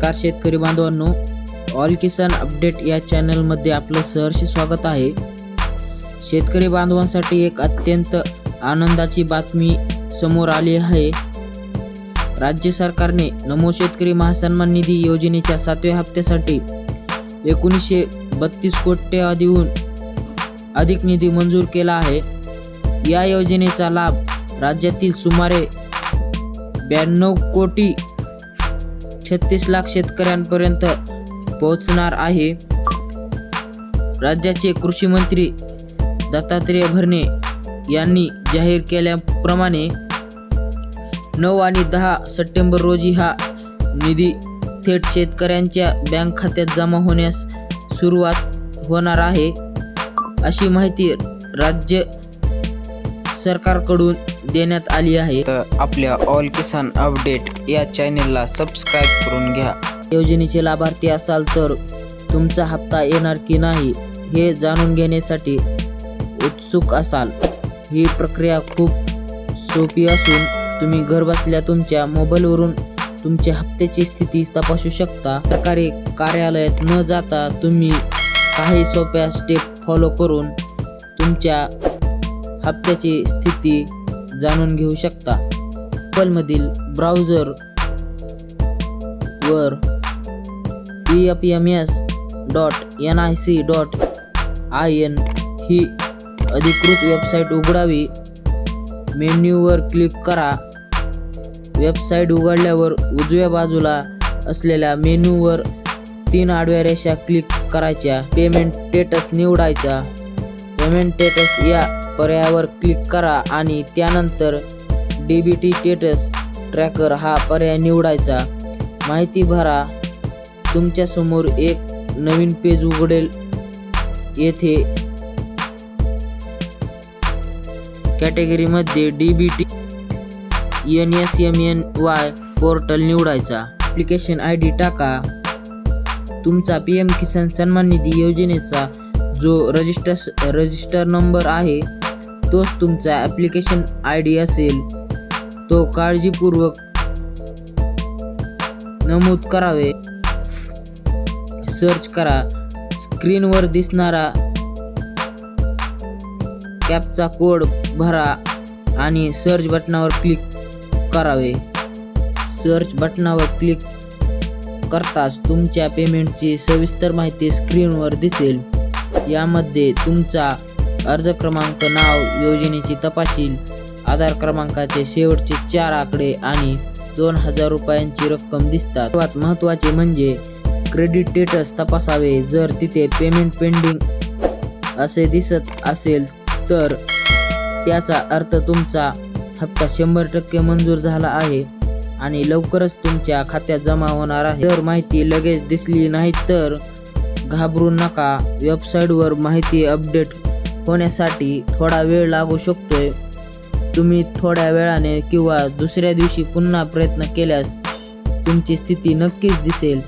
नमस्कार शेतकरी बांधवांनो ऑल किसान अपडेट या चॅनलमध्ये आपलं सहर्ष स्वागत आहे. शेतकरी बांधवांसाठी एक अत्यंत आनंदाची बातमी समोर आली आहे. राज्य सरकारने नमो शेतकरी महासन्मान निधी योजनेच्या सातव्या हप्त्यासाठी एकोणीसशे बत्तीस कोट्याहून अधिक निधी मंजूर केला आहे. या योजनेचा लाभ राज्यातील सुमारे ब्याण्णव कोटी छत्तीस लाख शेतकऱ्यांपर्यंत पोहोचणार आहे. राज्याचे कृषी मंत्री दत्तात्रेय भरणे यांनी जाहीर केल्याप्रमाणे नऊ आणि दहा सप्टेंबर रोजी हा निधी थेट शेतकऱ्यांच्या बँक खात्यात जमा होण्यास सुरुवात होणार आहे. अशी माहिती राज्य सरकारकडून देण्यात आली आहे. तर आपल्या ऑल किसान अपडेट या चॅनेलला सबस्क्राईब करून घ्या. योजनेचे लाभार्थी असाल तर तुमचा हप्ता येणार की नाही हे जाणून घेण्यासाठी उत्सुक असाल. ही प्रक्रिया खूप सोपी असून तुम्ही घरबसल्या तुमच्या मोबाईलवरून तुमच्या हप्त्याची स्थिती तपासू शकता. सरकारी कार्यालयात न जाता तुम्ही काही सोप्या स्टेप फॉलो करून तुमच्या हप्त्याची स्थिती जाणून घेऊ शकता. ॲपलमधील ब्राउझर वर P F M S dot N I C dot I N ही अधिकृत वेबसाईट उघडावी. मेन्यूवर क्लिक करा. वेबसाईट उघडल्यावर उजव्या बाजूला असलेल्या मेनूवर तीन आडव्या रेषा क्लिक करायच्या. पेमेंट स्टेटस निवडायचा. पेमेंट स्टेटस या पर्यायावर क्लिक करा आणि त्यानंतर D B T status tracker हा पर्याय निवडायचा. माहिती भरा. तुमच्यासमोर एक नवीन पेज उघडेल. येथे कॅटेगरीमध्ये D B T N S M N Y portal निवडायचा. ॲप्लिकेशन आय डी टाका. तुमचा पी एम किसान सन्मान निधी योजनेचा जो रजिस्टर रजिस्टर नंबर आहे तोच तुमचा ॲप्लिकेशन आय डी असेल तो काळजीपूर्वक नमूद करावे. सर्च करा. स्क्रीनवर दिसणारा कॅपचा कोड भरा आणि सर्च बटनावर क्लिक करावे. सर्च बटनावर क्लिक करताच तुमच्या पेमेंटची सविस्तर माहिती स्क्रीनवर दिसेल. यामध्ये तुमचा अर्ज क्रमांक नाव योजनेची तपशील आधार क्रमांकाचे शेवटचे चार आकडे आणि दोन हजार रुपयांची रक्कम दिसतात. सर्वात महत्त्वाचे म्हणजे क्रेडिट स्टेटस तपासावे. जर तिथे पेमेंट पेंडिंग असे दिसत असेल तर त्याचा अर्थ तुमचा हप्ता शंभर टक्के मंजूर झाला आहे आणि लवकरच तुमच्या खात्यात जमा होणार आहे. जर माहिती लगेच दिसली नाही तर घाबरू नका. वेबसाईटवर माहिती अपडेट होण्यासाठी थोडा वेळ लागू शकतोय. तुम्ही थोड्या वेळाने किंवा दुसऱ्या दिवशी पुन्हा प्रयत्न केल्यास तुमची स्थिती नक्कीच दिसेल.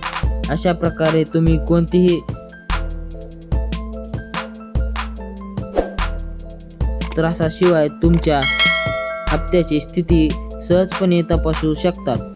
अशा प्रकारे तुम्ही कोणतीही त्रासाशिवाय तुमच्या हप्त्याची स्थिती सहजपणे तपासू शकतात.